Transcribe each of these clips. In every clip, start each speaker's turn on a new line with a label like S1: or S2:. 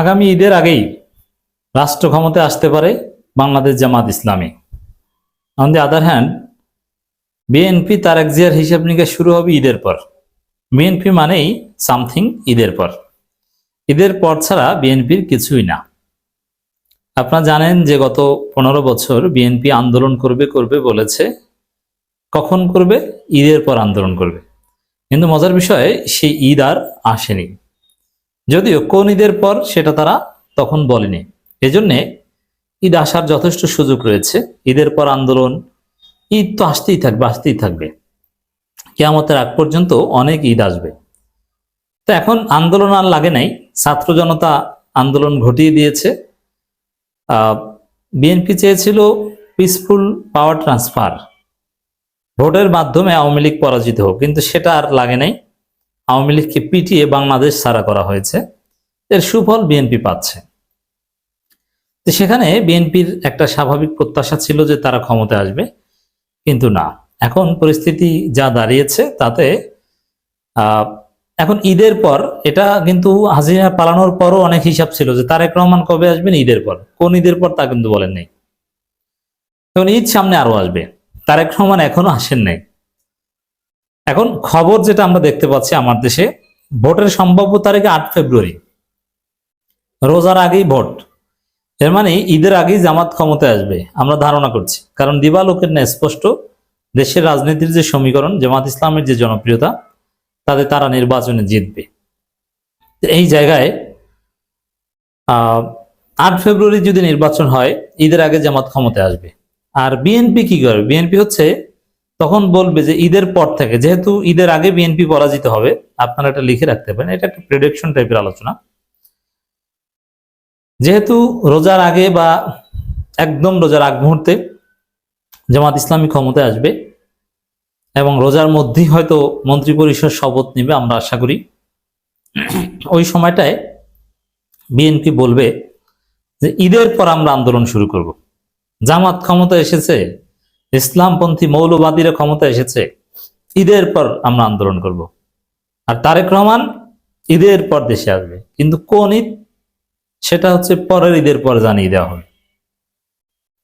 S1: আগামী ঈদের আগেই রাষ্ট্র ক্ষমতায় আসতে পারে Bangladesh Jamaat Islami. On the other hand BNP তার এক জিয়ার হিসাব নিকাশ শুরু হবে ঈদের পর। বিএনপি মানেই সামথিং ঈদের পর। ঈদের পর ছাড়া বিএনপির কিছুই না। আপনারা জানেন যে গত পনেরো বছর বিএনপি আন্দোলন করবে করবে বলেছে, কখন করবে? ঈদের পর আন্দোলন করবে। কিন্তু মজার বিষয়ে, সেই ঈদ আর আসেনি। যদিও কোন ঈদের পর সেটা তারা তখন বলেনি। এজন্যে ঈদ আসার যথেষ্ট সুযোগ রয়েছে। ঈদের পর আন্দোলন, ঈদ তো আসতেই থাকবে আসতেই থাকবে। কেয়ামতের আগ পর্যন্ত অনেক ঈদ আসবে। তো এখন আন্দোলন আর লাগে নাই। ছাত্র জনতা আন্দোলন ঘটিয়ে দিয়েছে। বিএনপি চেয়েছিল পিসফুল পাওয়ার ট্রান্সফার ভোটের মাধ্যমে আওয়ামী লীগ পরাজিত হোক, কিন্তু সেটা আর লাগে নাই। আওয়ামী লীগকে পিটিয়ে বাংলাদেশ ছাড়া করা হয়েছে। এর সুফল বিএনপি পাচ্ছে। তো সেখানে বিএনপির একটা স্বাভাবিক প্রত্যাশা ছিল যে তারা ক্ষমতায় আসবে, কিন্তু না। এখন পরিস্থিতি যা দাঁড়িয়েছে তাতে এখন ঈদের পর এটা কিন্তু হাসিনা পালানোর পরও অনেক হিসাব ছিল যে তারেক রহমান কবে আসবেন ঈদের পর। কোন ঈদের পর তা কিন্তু বলেন নাই। এখন ঈদ সামনে আরও আসবে। তারেক রহমান এখনও আসেন নাই। এখন খবর যেটা আমরা দেখতে পাচ্ছি আমার দেশে, ভোটের সম্ভাব্য তারিখ আট ফেব্রুয়ারি। রোজার আগেই ভোট। এর মানে ঈদের আগেই জামাত ক্ষমতায় আসবে, আমরা ধারণা করছি। কারণ দিবালোকের না স্পষ্ট, দেশের রাজনীতির যে সমীকরণ, জামাত ইসলামের যে জনপ্রিয়তা, তাতে তারা নির্বাচনে জিতবে। এই জায়গায় আট ফেব্রুয়ারি যদি নির্বাচন হয়, ঈদের আগে জামাত ক্ষমতায় আসবে। আর বিএনপি কি করবে বিএনপি হচ্ছে তখন বলবে যে ঈদের পর থেকে, যেহেতু ঈদের আগে বিএনপি পরাজিত হবে, আপনারা এটা লিখে রাখতে পারেন। এটা একটা প্রেডিকশন টাইপের আলোচনা। যেহেতু রোজার আগে বা একদম রোজার আগ মুহূর্তে জামাত ইসলামী ক্ষমতায় আসবে এবং রোজার মধ্যেই হয়তো মন্ত্রী পরিষদ শপথ নেবে, আমরা আশা করি। ওই সময়টায় বিএনপি বলবে যে ঈদের পর আমরা আন্দোলন শুরু করব। জামাত ক্ষমতা এসেছে ইসলামপন্থী মৌলবাদীরা ক্ষমতা এসেছে, ঈদের পর আমরা আন্দোলন করব। আর তারেক রহমান ঈদের পর দেশে আসবে। কিন্তু কোন ঈদ? সেটা হচ্ছে পরের ঈদের পর জানিয়ে দেওয়া হবে।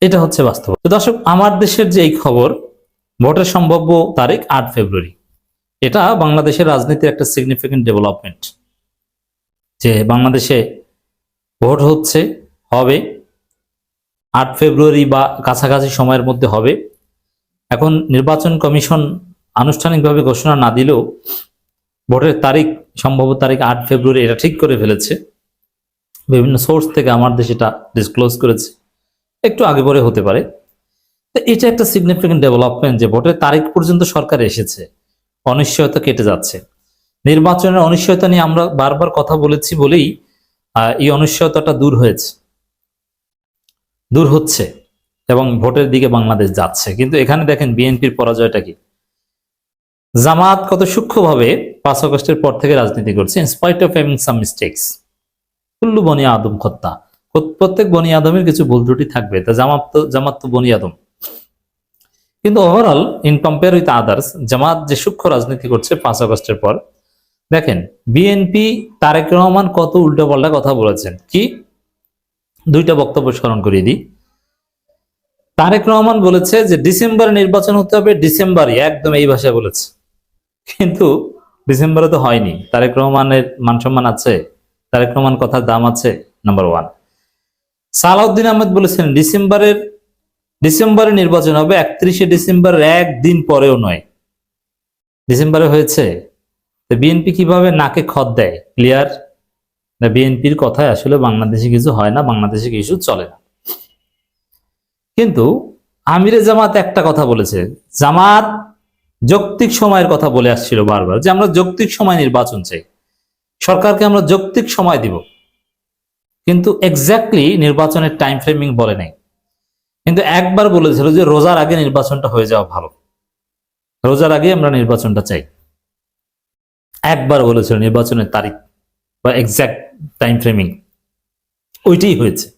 S1: এটা হচ্ছে বাস্তব। দর্শক, আমার দেশের যে এই খবর, ভোটের সম্ভাব্য তারিখ আট ফেব্রুয়ারি। এটা বাংলাদেশের রাজনীতির একটা সিগনিফিকেন্ট ডেভেলপমেন্ট যে বাংলাদেশে ভোট হচ্ছে, হবে। আট ফেব্রুয়ারি বা কাছাকাছি সময়ের মধ্যে হবে। এখন নির্বাচন কমিশন আনুষ্ঠানিকভাবে ঘোষণা না দিলেও ভোটের তারিখ সম্ভব তারিখ আট ফেব্রুয়ারি এটা ঠিক করে ফেলেছে। বিভিন্ন সোর্স থেকে আমার দেশ এটা ডিসক্লোজ করেছে। একটু আগে পরে হতে পারে। তো এটা একটা সিগনিফিকেন্ট ডেভেলপমেন্ট যে ভোটের তারিখ পর্যন্ত সরকার এসেছে। অনিশ্চয়তা কেটে যাচ্ছে। নির্বাচনের অনিশ্চয়তা নিয়ে আমরা বারবার কথা বলেছি বলেই এই অনিশ্চয়তাটা দূর হয়েছে। দূর হচ্ছে। এবং ভোটের দিকে বাংলাদেশ যাচ্ছে। কিন্তু এখানে দেখেন বিএনপির পরাজয়টা কি? জামাত কত সূক্ষ্মভাবে পাঁচ আগস্টের পর থেকে রাজনীতি করছে in spite of having some mistakes কুল্লু বনি আদম খত্তা প্রত্যেক বনি আদমের কিছু ভুল ত্রুটি থাকবে, তা জামাত তো জামাত তো বনি আদম। কিন্তু overall in compare with others Jamaat যে সূক্ষ্ম রাজনীতি করছে পাঁচ আগস্টের পর, দেখেন বিএনপি তারেক রহমান কত উল্টোপাল্টা কথা বলেছেন। কি? দুইটা বক্তব্য স্মরণ করিয়ে দিই। তারেক রহমান বলেছে যে ডিসেম্বরে নির্বাচন হতে হবে, ডিসেম্বরই একদম এই ভাষায় বলেছে। কিন্তু ডিসেম্বরে তো হয়নি। তারেক রহমানের মান সম্মান আছে, তারেক রহমান কথার দাম আছে নাম্বার ওয়ান সালাউদ্দিন আহমেদ বলেছেন, ডিসেম্বরের, ডিসেম্বরে নির্বাচন হবে, একত্রিশে ডিসেম্বর একদিন পরেও নয়। ডিসেম্বরে হয়েছে। বিএনপি কীভাবে নাকে খত দেয়? ক্লিয়ার? বিএনপির কথায় আসলে বাংলাদেশে কিছু হয় না, বাংলাদেশে কিছু চলে না। কিন্তু আমিরে জামাত একটা কথা বলেছে। জামাত যৌক্তিক সময়ের কথা বলে আসছিল বারবার যে আমরা যৌক্তিক সময় নির্বাচন চাই। সরকারকে আমরা যৌক্তিক সময় দিব। কিন্তু এক্স্যাক্টলি নির্বাচনের টাইম ফ্রেমিং বলে নাই। কিন্তু একবার বলেছিল যে রোজার আগে নির্বাচনটা হয়ে যাওয়া ভালো। রোজার আগে আমরা নির্বাচনটা চাই। একবার বলেছিল নির্বাচনের তারিখ বা এক্স্যাক্ট টাইম ফ্রেমিং ওইটাই হয়েছে।